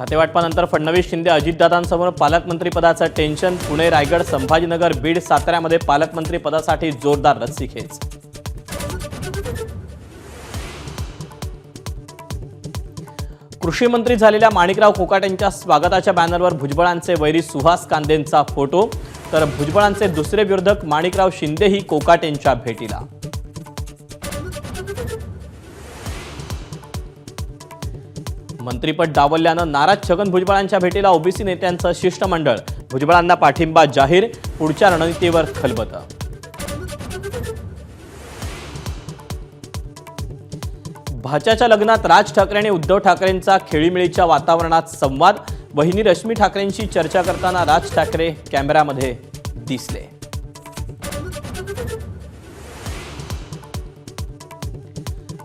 खातेवाटपानंतर फडणवीस शिंदे अजितदादांसमोर पालकमंत्रीपदाचं टेन्शन. पुणे रायगड संभाजीनगर बीड साताऱ्यामध्ये पालकमंत्रीपदासाठी जोरदार रस्सीखेच. कृषी मंत्री झालेल्या माणिकराव कोकाट यांच्या स्वागताच्या बॅनरवर भुजबळांचे वैरी सुहास कांदेंचा फोटो. तर भुजबळांचे दुसरे विरोधक माणिकराव शिंदेही कोकाट यांच्या भेटीला. मंत्रीपद डावलल्यानं नाराज छगन भुजबळांच्या भेटीला ओबीसी नेत्यांचं शिष्टमंडळ. भुजबळांना पाठिंबा जाहीर पुढच्या रणनीतीवर खलबत. भाच्याच्या लग्नात राज ठाकरे आणि उद्धव ठाकरेंचा खेळीमेळीच्या वातावरणात संवाद. वहिनी रश्मी ठाकरेंशी चर्चा करताना राज ठाकरे कॅमेऱ्यामध्ये दिसले.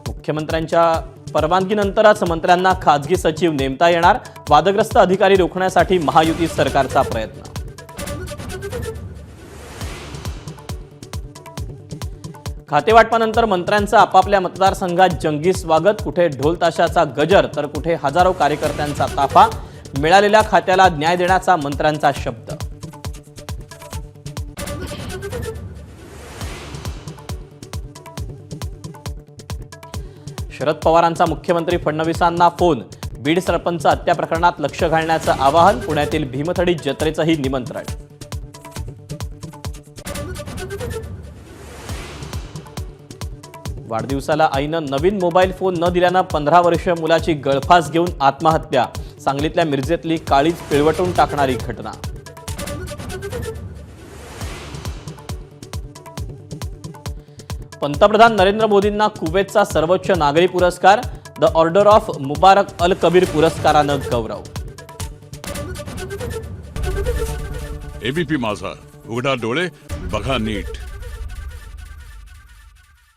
मुख्यमंत्र्यांच्या परवानगीनंतरच मंत्र्यांना खाजगी सचिव नेमता येणार वादग्रस्त अधिकारी रोखण्यासाठी महायुती सरकारचा प्रयत्न. खातेवाटपानंतर मंत्र्यांचं आपापल्या मतदारसंघात जंगी स्वागत कुठे ढोल ताशाचा गजर तर कुठे हजारो कार्यकर्त्यांचा ताफा मिळालेल्या खात्याला न्याय देण्याचा मंत्र्यांचा शब्द. शरद पवारांचा मुख्यमंत्री फडणवीसांना फोन. बीड सरपंच हत्या प्रकरणात लक्ष घालण्याचं आवाहन पुण्यातील भीमथडी जत्रेचंही निमंत्रण. वाढदिवसाला आईनं नवीन मोबाईल फोन न दिल्यानं पंधरा वर्षीय मुलाची गळफास घेऊन आत्महत्या सांगलीतल्या मिरजेतली काळीच पिळवटून टाकणारी घटना. पंतप्रधान नरेंद्र मोदींना कुवेतचा सर्वोच्च नागरी पुरस्कार the Order of Mubarak Al Kabeer पुरस्कारानं गौरव. एबीपी माझा. उघडा डोळे बघा नीट.